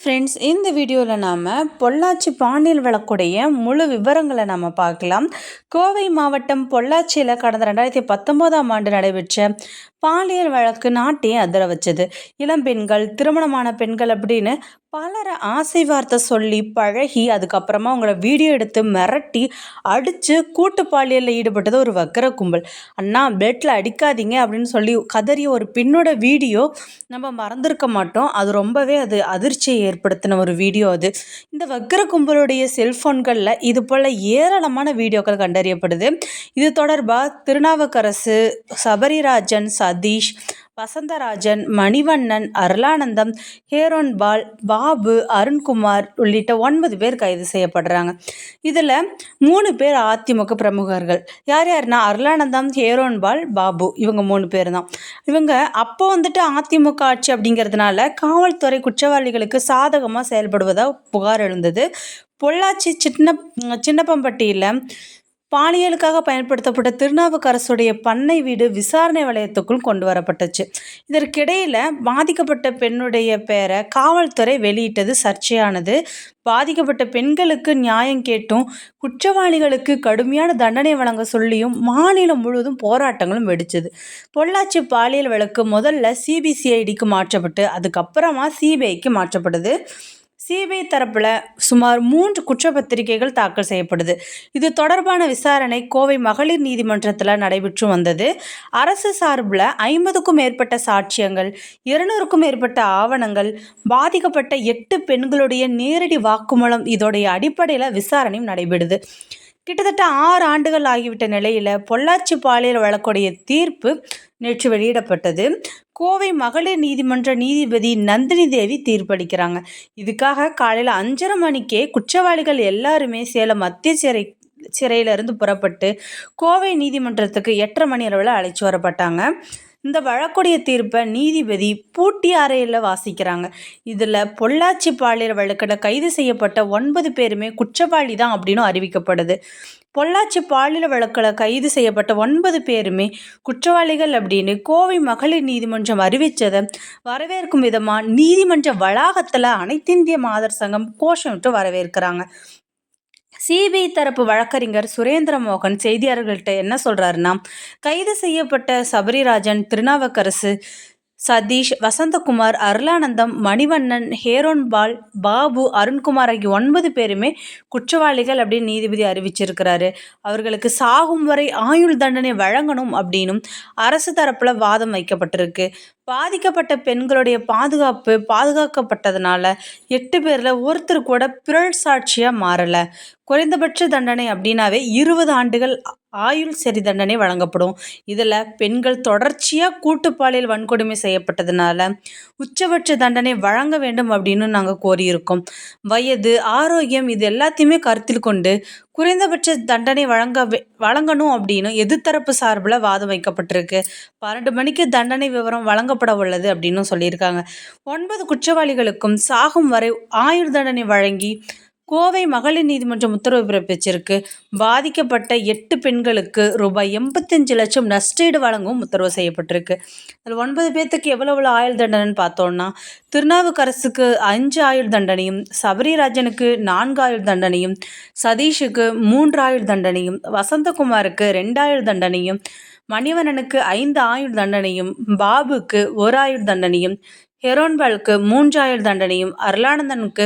Friends இந்த வீடியோவில் நாம் பொள்ளாச்சி பாண்டியல் விளக்குடைய முழு விவரங்களை நாம் பார்க்கலாம். கோவை மாவட்டம் பொள்ளாச்சியில் கடந்த ரெண்டாயிரத்தி பத்தொம்போதாம் ஆண்டு நடைபெற்ற பாலியல் வழக்கு நாட்டையே அதிர வச்சது. இளம்பெண்கள் திருமணமான பெண்கள் அப்படின்னு பலரை ஆசை வார்த்தை சொல்லி பழகி அதுக்கப்புறமா அவங்கள வீடியோ எடுத்து மிரட்டி அடித்து கூட்டு பாலியலில் ஈடுபட்டது ஒரு வக்கர கும்பல். அண்ணா பெட்டில் அடிக்காதீங்க அப்படின்னு சொல்லி கதறிய ஒரு பின்னோட வீடியோ நம்ம மறந்துருக்க மாட்டோம். அது ரொம்பவே அது அதிர்ச்சியை ஏற்படுத்தின ஒரு வீடியோ அது. இந்த வக்கர கும்பலுடைய செல்ஃபோன்களில் இது போல் ஏராளமான வீடியோக்கள் கண்டறியப்படுது. இது தொடர்பாக திருநாவுக்கரசு சபரிராஜன் சதீஷ் வசந்தராஜன் மணிவண்ணன் அருளானந்தம் ஹேரோன் பால் பாபு அருண்குமார் உள்ளிட்ட ஒன்பது பேர் கைது செய்யப்படுறாங்க. இதில் மூணு பேர் அதிமுக பிரமுகர்கள். யார் யாருன்னா அருளானந்தம் ஹேரோன் பால் பாபு இவங்க மூணு பேர் தான் இவங்க அப்போ வந்துட்டு அதிமுக ஆட்சி அப்படிங்கிறதுனால காவல்துறை குற்றவாளிகளுக்கு சாதகமாக செயல்படுவதாக புகார் எழுந்தது. பொள்ளாச்சி சின்ன சின்னப்பம்பட்டியில் பாலியலுக்காக பயன்படுத்தப்பட்ட திருநாவுக்கரசுடைய பண்ணை வீடு விசாரணை வளையத்துக்குள் கொண்டு வரப்பட்டுச்சு. இதற்கிடையில் பாதிக்கப்பட்ட பெண்ணுடைய பேரை காவல்துறை வெளியிட்டது சர்ச்சையானது. பாதிக்கப்பட்ட பெண்களுக்கு நியாயம் கேட்டும் குற்றவாளிகளுக்கு கடுமையான தண்டனை வழங்க சொல்லியும் மாநிலம் முழுவதும் போராட்டங்களும் வெடிச்சது. பொள்ளாச்சி பாலியல் வழக்கு முதல்ல சிபிசிஐடிக்கு மாற்றப்பட்டு அதுக்கப்புறமா சிபிஐக்கு மாற்றப்படுது. சிபிஐ தரப்பில் சுமார் மூன்று குற்றப்பத்திரிகைகள் தாக்கல் செய்யப்படுது. இது தொடர்பான விசாரணை கோவை மகளிர் நீதிமன்றத்தில் நடைபெற்று வந்தது. அரசு சார்பில் ஐம்பதுக்கும் மேற்பட்ட சாட்சியங்கள் இருநூறுக்கும் மேற்பட்ட ஆவணங்கள் பாதிக்கப்பட்ட எட்டு பெண்களுடைய நேரடி வாக்குமூலம் இதோடைய அடிப்படையில் விசாரணையும் நடைபெறுது. கிட்டத்தட்ட ஆறு ஆண்டுகள் ஆகிவிட்ட நிலையில் பொள்ளாச்சி பாலியல் வழக்குடைய தீர்ப்பு நேற்று வெளியிடப்பட்டது. கோவை மகளிர் நீதிமன்ற நீதிபதி நந்தினி தேவி தீர்ப்பளிக்கிறாங்க. இதுக்காக காலையில் அஞ்சரை மணிக்கே குற்றவாளிகள் எல்லாருமே சேலம் மத்திய சிறை சிறையிலிருந்து புறப்பட்டு கோவை நீதிமன்றத்துக்கு எட்டரை மணி அளவில் அழைச்சி வரப்பட்டாங்க. இந்த வழக்குடைய தீர்ப்பை நீதிபதி பூட்டி அறையில் வாசிக்கிறாங்க. இதில் பொள்ளாச்சி பாலியல் வழக்கில் கைது செய்யப்பட்ட ஒன்பது பேருமே குற்றவாளி தான் அப்படின்னு அறிவிக்கப்படுது. பொள்ளாச்சி பாலியல் வழக்கில் கைது செய்யப்பட்ட ஒன்பது பேருமே குற்றவாளிகள் அப்படின்னு கோவை மகளிர் நீதிமன்றம் அறிவித்ததை வரவேற்கும் விதமாக நீதிமன்ற வளாகத்தில் அனைத்திந்திய மாதர் சங்கம் கோஷமிட்டு வரவேற்கிறாங்க. சிபிஐ தரப்பு வழக்கறிஞர் சுரேந்திர மோகன் செய்தியாளர்கள்ட்ட என்ன சொல்கிறாருன்னா கைது செய்யப்பட்ட சபரிராஜன் திருநாவுக்கரசு சதீஷ் வசந்தகுமார் அருளானந்தம் மணிவண்ணன் ஹேரோன்பால் பாபு அருண்குமார் ஆகிய ஒன்பது பேருமே குற்றவாளிகள் அப்படின்னு நீதிபதி அறிவிச்சிருக்கிறாரு. அவர்களுக்கு சாகும் வரை ஆயுள் தண்டனை வழங்கணும் அப்படின்னும் அரசு தரப்பில் வாதம் வைக்கப்பட்டிருக்கு. பாதிக்கப்பட்ட பெண்களுடைய பாதுகாப்பு பாதுகாக்கப்பட்டதுனால எட்டு பேரில் ஒருத்தர் கூட பிறல் சாட்சியாக மாறலை. குறைந்தபட்ச தண்டனை அப்படின்னாவே இருபது ஆண்டுகள் ஆயுள் சரி தண்டனை வழங்கப்படும். இதில் பெண்கள் தொடர்ச்சியாக கூட்டுப்பாலியல் வன்கொடுமை செய்யப்பட்டதுனால உச்சபட்ச தண்டனை வழங்க வேண்டும் அப்படின்னு நாங்கள் கோரியிருக்கோம். வயது ஆரோக்கியம் இது எல்லாத்தையுமே கருத்தில் கொண்டு குறைந்தபட்ச தண்டனை வழங்க வழங்கணும் அப்படின்னு எதிர்த்தரப்பு சார்பில் வாதம் வைக்கப்பட்டிருக்கு. பன்னெண்டு மணிக்கு தண்டனை விவரம் வழங்கப்பட உள்ளது அப்படின்னு சொல்லியிருக்காங்க. ஒன்பது குற்றவாளிகளுக்கும் சாகும் வரை ஆயுள் தண்டனை வழங்கி கோவை மகளிர் நீதிமன்றம் உத்தரவு பிறப்பிச்சிருக்கு. பாதிக்கப்பட்ட எட்டு பெண்களுக்கு ரூபாய் எண்பத்தஞ்சு லட்சம் நஷ்டீடு வழங்கவும் உத்தரவு செய்யப்பட்டிருக்கு. அதில் ஒன்பது பேர்த்துக்கு எவ்வளோ எவ்வளோ ஆயுள் தண்டனைன்னு பார்த்தோம்னா திருநாவுக்கரசுக்கு அஞ்சு ஆயுள் தண்டனையும் சபரிராஜனுக்கு நான்கு ஆயுள் தண்டனையும் சதீஷுக்கு மூன்று ஆயுள் தண்டனையும் வசந்தகுமாருக்கு ரெண்டாயுள் தண்டனையும் மணிவண்ணனுக்கு ஐந்து ஆயுள் தண்டனையும் பாபுக்கு ஒரு ஆயுள் தண்டனையும் ஹெரோன்பாலுக்கு மூன்றாயுள் தண்டனையும் அருளானந்தனுக்கு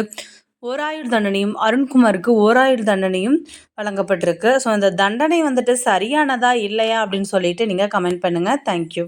ஓராயுள் தண்டனையும் அருண்குமாருக்கு ஓராயுள் தண்டனையும் வழங்கப்பட்டிருக்கு. ஸோ அந்த தண்டனை வந்துட்டு சரியானதா இல்லையா அப்படின்னு சொல்லிட்டு நீங்கள் கமெண்ட் பண்ணுங்கள் தேங்க்யூ